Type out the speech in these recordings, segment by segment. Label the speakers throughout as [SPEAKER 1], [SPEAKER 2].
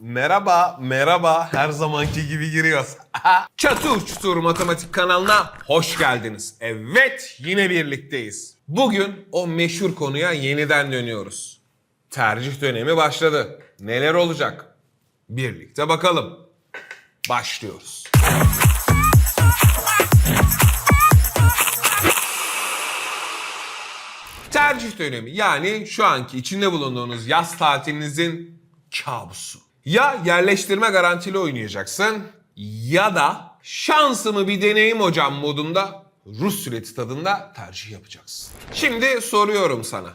[SPEAKER 1] merhaba, merhaba. Her zamanki gibi giriyoruz. Çatır Çutur Matematik kanalına hoş geldiniz. Evet, yine birlikteyiz. Bugün o meşhur konuya yeniden dönüyoruz. Tercih dönemi başladı. Neler olacak? Birlikte bakalım. Başlıyoruz. Tercih dönemi yani şu anki içinde bulunduğunuz yaz tatilinizin kabusu. Ya yerleştirme garantili oynayacaksın ya da şansımı bir deneyim hocam modunda Rus süreti tadında tercih yapacaksın. Şimdi soruyorum sana.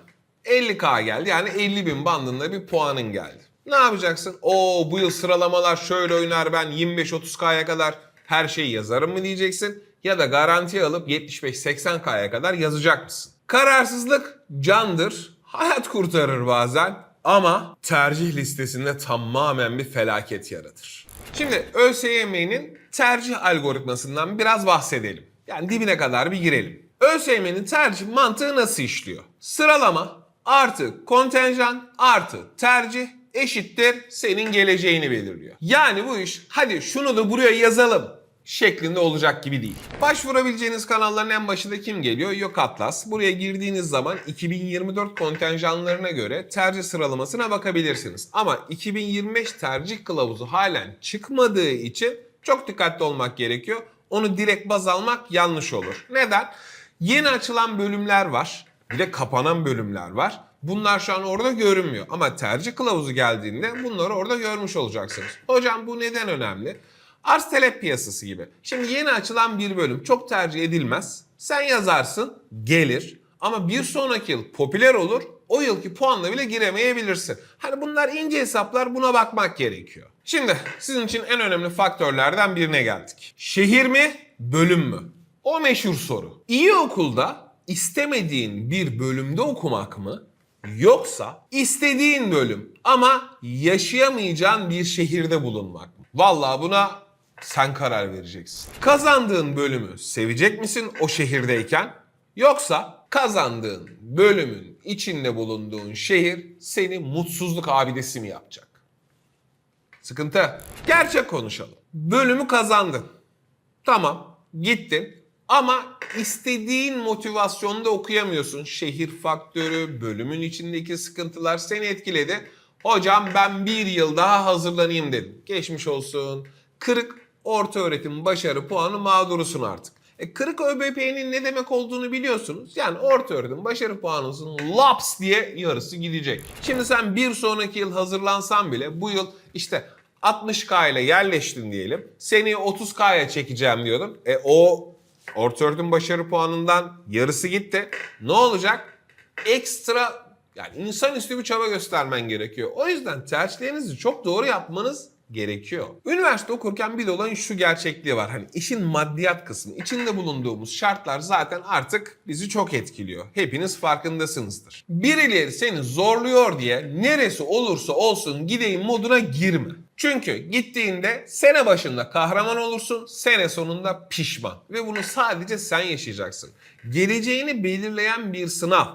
[SPEAKER 1] 50k geldi yani 50 bin bandında bir puanın geldi. Ne yapacaksın? Oo bu yıl sıralamalar şöyle oynar ben 25-30k'ya kadar her şeyi yazarım mı diyeceksin? Ya da garanti alıp 75-80k'ya kadar yazacak mısın? Kararsızlık candır, hayat kurtarır bazen ama tercih listesinde tamamen bir felaket yaratır. Şimdi ÖSYM'nin tercih algoritmasından biraz bahsedelim. Yani dibine kadar bir girelim. ÖSYM'nin tercih mantığı nasıl işliyor? Sıralama artı kontenjan artı tercih eşittir senin geleceğini belirliyor. Yani bu iş hadi şunu da buraya yazalım şeklinde olacak gibi değil. Başvurabileceğiniz kanalların en başında kim geliyor? Yok Atlas. Buraya girdiğiniz zaman 2024 kontenjanlarına göre tercih sıralamasına bakabilirsiniz. Ama 2025 tercih kılavuzu halen çıkmadığı için çok dikkatli olmak gerekiyor. Onu direkt baz almak yanlış olur. Neden? Yeni açılan bölümler var. Bir de kapanan bölümler var. Bunlar şu an orada görünmüyor. Ama tercih kılavuzu geldiğinde bunları orada görmüş olacaksınız. Hocam bu neden önemli? Arz talep piyasası gibi. Şimdi yeni açılan bir bölüm çok tercih edilmez. Sen yazarsın gelir ama bir sonraki yıl popüler olur. O yılki puanla bile giremeyebilirsin. Hani bunlar ince hesaplar buna bakmak gerekiyor. Şimdi sizin için en önemli faktörlerden birine geldik. Şehir mi, bölüm mü? O meşhur soru. İyi okulda istemediğin bir bölümde okumak mı? Yoksa istediğin bölüm ama yaşayamayacağın bir şehirde bulunmak mı? Vallahi buna sen karar vereceksin. Kazandığın bölümü sevecek misin o şehirdeyken? Yoksa kazandığın bölümün içinde bulunduğun şehir seni mutsuzluk abidesi mi yapacak? Sıkıntı. Gerçek konuşalım. Bölümü kazandın. Tamam, gittin. Ama istediğin motivasyonda okuyamıyorsun. Şehir faktörü, bölümün içindeki sıkıntılar seni etkiledi. Hocam ben bir yıl daha hazırlanayım dedim. Geçmiş olsun. Kırık orta öğretim başarı puanı mağdurusun artık. E, kırık ÖBP'nin ne demek olduğunu biliyorsunuz. Yani orta öğretim başarı puanınızın laps diye yarısı gidecek. Şimdi sen bir sonraki yıl hazırlansan bile bu yıl işte 60K ile yerleştin diyelim. Seni 30K'ya çekeceğim diyordum. E o orta öğretim başarı puanından yarısı gitti. Ne olacak? Ekstra yani insanüstü bir çaba göstermen gerekiyor. O yüzden tercihlerinizi çok doğru yapmanız gerekiyor. Üniversite okurken bir de olan şu gerçekliği var. Hani işin maddiyat kısmı, içinde bulunduğumuz şartlar zaten artık bizi çok etkiliyor. Hepiniz farkındasınızdır. Birileri seni zorluyor diye neresi olursa olsun gideyim moduna girme. Çünkü gittiğinde sene başında kahraman olursun, sene sonunda pişman. Ve bunu sadece sen yaşayacaksın. Geleceğini belirleyen bir sınav.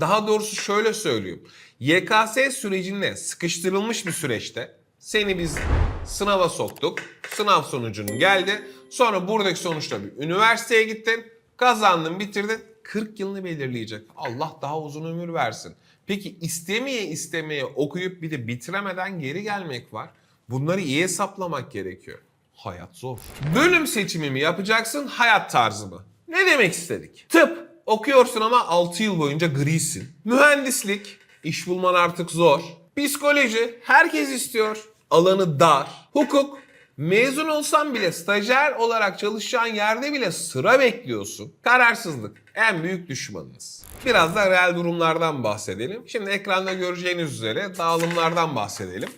[SPEAKER 1] Daha doğrusu şöyle söyleyeyim. YKS sürecinde sıkıştırılmış bir süreçte seni biz sınava soktuk. Sınav sonucun geldi. Sonra buradaki sonuçla bir üniversiteye gittin. Kazandın, bitirdin. 40 yılını belirleyecek. Allah daha uzun ömür versin. Peki istemeye istemeye okuyup bir de bitiremeden geri gelmek var. Bunları iyi hesaplamak gerekiyor. Hayat zor. Bölüm seçimi mi yapacaksın, hayat tarzı mı? Ne demek istedik? Tıp. Okuyorsun ama 6 yıl boyunca grisin. Mühendislik. iş bulman artık zor. Psikoloji. Herkes istiyor. Alanı dar. Hukuk. Mezun olsan bile stajyer olarak çalışacağın yerde bile sıra bekliyorsun. Kararsızlık en büyük düşmanınız. Biraz da reel durumlardan bahsedelim. Şimdi ekranda göreceğiniz üzere dağılımlardan bahsedelim.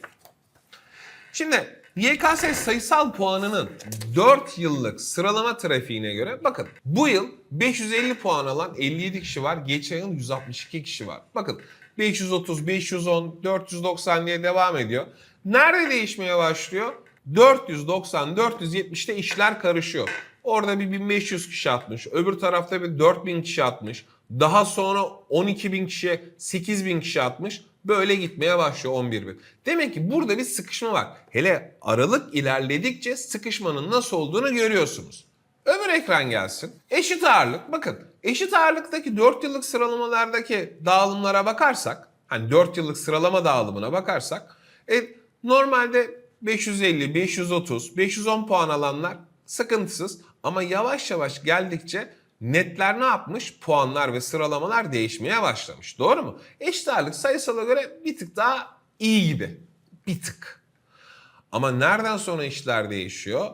[SPEAKER 1] Şimdi YKS sayısal puanının 4 yıllık sıralama trafiğine göre bakın bu yıl 550 puan alan 57 kişi var. Geçen yıl 162 kişi var. Bakın 530, 510, 490 diye devam ediyor. Nerede değişmeye başlıyor? 490, 470'te işler karışıyor. Orada bir 1500 kişi atmış. Öbür tarafta bir 4000 kişi atmış. Daha sonra 12 bin kişiye 8 bin kişi atmış. Böyle gitmeye başlıyor 11 bin. Demek ki burada bir sıkışma var. Hele aralık ilerledikçe sıkışmanın nasıl olduğunu görüyorsunuz. Öbür ekran gelsin. Eşit ağırlık. Bakın eşit ağırlıktaki 4 yıllık sıralamalardaki dağılımlara bakarsak, hani 4 yıllık sıralama dağılımına bakarsak, e, normalde 550, 530, 510 puan alanlar sıkıntısız ama yavaş yavaş geldikçe netler ne yapmış? Puanlar ve sıralamalar değişmeye başlamış. Doğru mu? Eşit ağırlık sayısala göre bir tık daha iyi gibi. Bir tık. Ama nereden sonra işler değişiyor?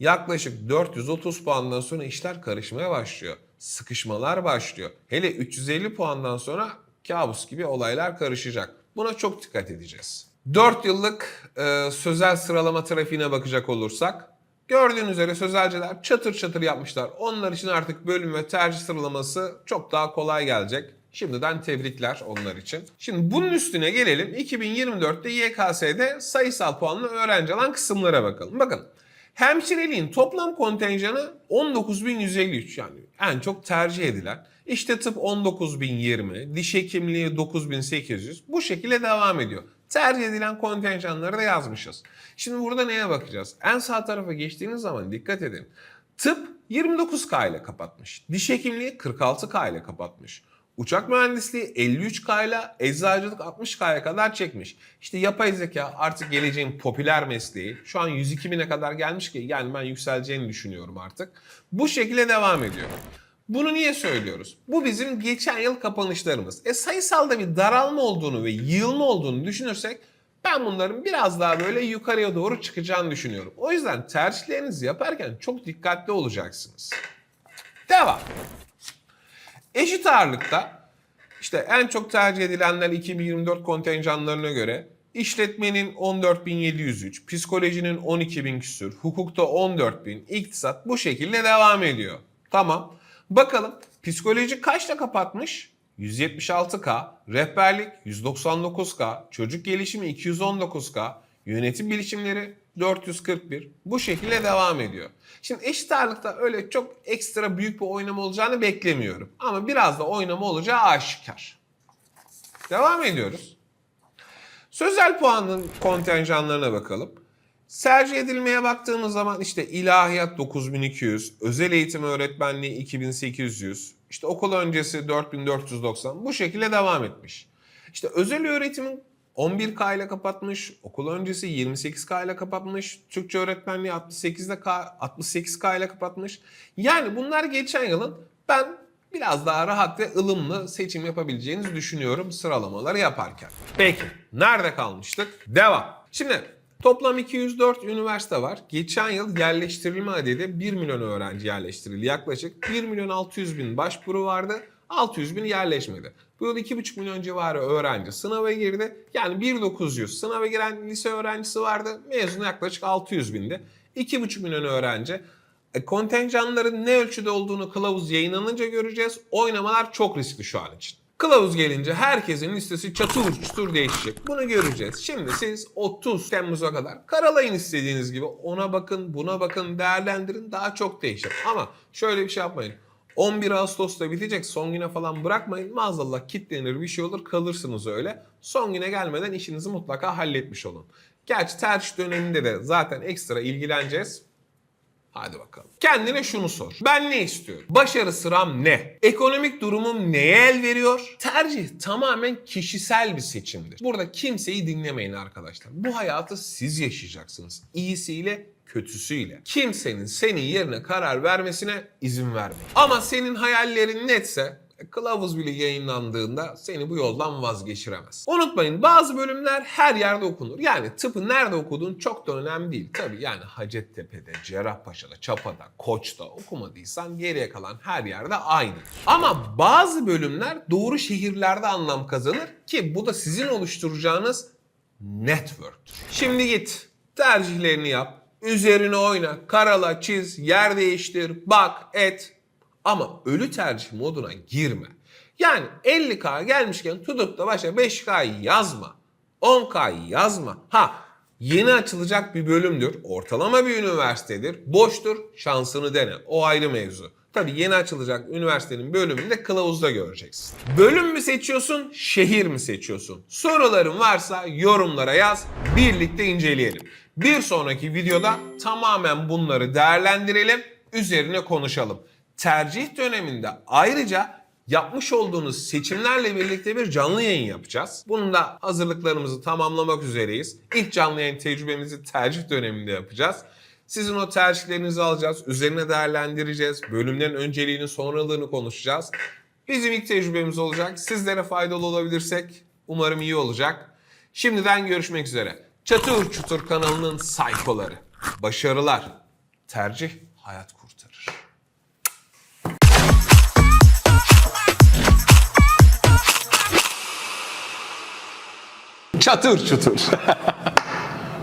[SPEAKER 1] Yaklaşık 430 puandan sonra işler karışmaya başlıyor. Sıkışmalar başlıyor. Hele 350 puandan sonra kabus gibi olaylar karışacak. Buna çok dikkat edeceğiz. 4 yıllık e, sözel sıralama trafiğine bakacak olursak gördüğünüz üzere sözelciler çatır çatır yapmışlar. Onlar için artık bölüm ve tercih sıralaması çok daha kolay gelecek. Şimdiden tebrikler onlar için. Şimdi bunun üstüne gelelim 2024'te YKS'de sayısal puanlı öğrenci alan kısımlara bakalım. Bakın Hemşireliğin toplam kontenjanı 19.153 yani en çok tercih edilen. İşte tıp 19.020, diş hekimliği 9.800 bu şekilde devam ediyor. Tercih edilen kontenjanları da yazmışız. Şimdi burada neye bakacağız? En sağ tarafa geçtiğiniz zaman dikkat edin. Tıp 29K ile kapatmış. Diş hekimliği 46K ile kapatmış. Uçak mühendisliği 53K ile eczacılık 60K'ya kadar çekmiş. İşte yapay zeka artık geleceğin popüler mesleği. Şu an 102 bine kadar gelmiş ki yani ben yükseleceğini düşünüyorum artık. Bu şekilde devam ediyor. Bunu niye söylüyoruz? Bu bizim geçen yıl kapanışlarımız. E sayısalda bir daralma olduğunu ve yığılma olduğunu düşünürsek ben bunların biraz daha böyle yukarıya doğru çıkacağını düşünüyorum. O yüzden tercihlerinizi yaparken çok dikkatli olacaksınız. Devam. Eşit ağırlıkta işte en çok tercih edilenler 2024 kontenjanlarına göre işletmenin 14.703, psikolojinin 12.000 küsür, hukukta 14.000, iktisat bu şekilde devam ediyor. Tamam. Bakalım psikoloji kaçta kapatmış? 176K, rehberlik 199K, çocuk gelişimi 219K, yönetim bilişimleri 441. Bu şekilde devam ediyor. Şimdi eşit ağırlıkta öyle çok ekstra büyük bir oynama olacağını beklemiyorum. Ama biraz da oynama olacağı aşikar. Devam ediyoruz. Sözel puanın kontenjanlarına bakalım. Tercih edilmeye baktığımız zaman işte ilahiyat 9200, özel eğitim öğretmenliği 2800, işte okul öncesi 4490 bu şekilde devam etmiş. İşte özel öğretimin 11K ile kapatmış, okul öncesi 28K ile kapatmış, Türkçe öğretmenliği 68'de K, 68K ile kapatmış. Yani bunlar geçen yılın ben biraz daha rahat ve ılımlı seçim yapabileceğinizi düşünüyorum sıralamaları yaparken. Peki nerede kalmıştık? Devam. Şimdi Toplam 204 üniversite var. Geçen yıl yerleştirilme adedi 1 milyon öğrenci yerleştirildi. Yaklaşık 1 milyon 600 bin başvuru vardı. 600 bin yerleşmedi. Bu yıl 2,5 milyon civarı öğrenci sınava girdi. Yani 1900 sınava giren lise öğrencisi vardı. Mezunu yaklaşık 600 bindi. 2,5 milyon öğrenci. E, kontenjanların ne ölçüde olduğunu kılavuz yayınlanınca göreceğiz. Oynamalar çok riskli şu an için. Kılavuz gelince herkesin listesi çatır çutur değişecek. Bunu göreceğiz. Şimdi siz 30 Temmuz'a kadar karalayın istediğiniz gibi. Ona bakın, buna bakın, değerlendirin. Daha çok değişir. Ama şöyle bir şey yapmayın. 11 Ağustos'ta bitecek. Son güne falan bırakmayın. Maazallah kitlenir bir şey olur kalırsınız öyle. Son güne gelmeden işinizi mutlaka halletmiş olun. Gerçi tercih döneminde de zaten ekstra ilgileneceğiz. Hadi bakalım. Kendine şunu sor. Ben ne istiyorum? Başarı sıram ne? Ekonomik durumum neye el veriyor? Tercih tamamen kişisel bir seçimdir. Burada kimseyi dinlemeyin arkadaşlar. Bu hayatı siz yaşayacaksınız. İyisiyle kötüsüyle. Kimsenin senin yerine karar vermesine izin vermeyin. Ama senin hayallerin netse kılavuz bile yayınlandığında seni bu yoldan vazgeçiremez. Unutmayın bazı bölümler her yerde okunur. Yani tıpı nerede okuduğun çok da önemli değil. Tabi yani Hacettepe'de, Cerrahpaşa'da, Çapa'da, Koç'ta okumadıysan geriye kalan her yerde aynı. Ama bazı bölümler doğru şehirlerde anlam kazanır ki bu da sizin oluşturacağınız network'tür. Şimdi git tercihlerini yap. Üzerine oyna, karala, çiz, yer değiştir, bak, et. Ama ölü tercih moduna girme. Yani 50K gelmişken tutup da başa 5K yazma. 10K yazma. Ha yeni açılacak bir bölümdür. Ortalama bir üniversitedir. Boştur şansını dene. O ayrı mevzu. Tabii yeni açılacak üniversitenin bölümünde kılavuzda göreceksin. Bölüm mü seçiyorsun, şehir mi seçiyorsun? Soruların varsa yorumlara yaz, birlikte inceleyelim. Bir sonraki videoda tamamen bunları değerlendirelim, üzerine konuşalım. Tercih döneminde ayrıca yapmış olduğunuz seçimlerle birlikte bir canlı yayın yapacağız. Bunun da hazırlıklarımızı tamamlamak üzereyiz. İlk canlı yayın tecrübemizi tercih döneminde yapacağız. Sizin o tercihlerinizi alacağız, üzerine değerlendireceğiz, bölümlerin önceliğini, sonralığını konuşacağız. Bizim ilk tecrübemiz olacak. Sizlere faydalı olabilirsek umarım iyi olacak. Şimdiden görüşmek üzere. Çatır Çutur kanalının saykoları. Başarılar. Tercih hayat
[SPEAKER 2] Çatır çutur.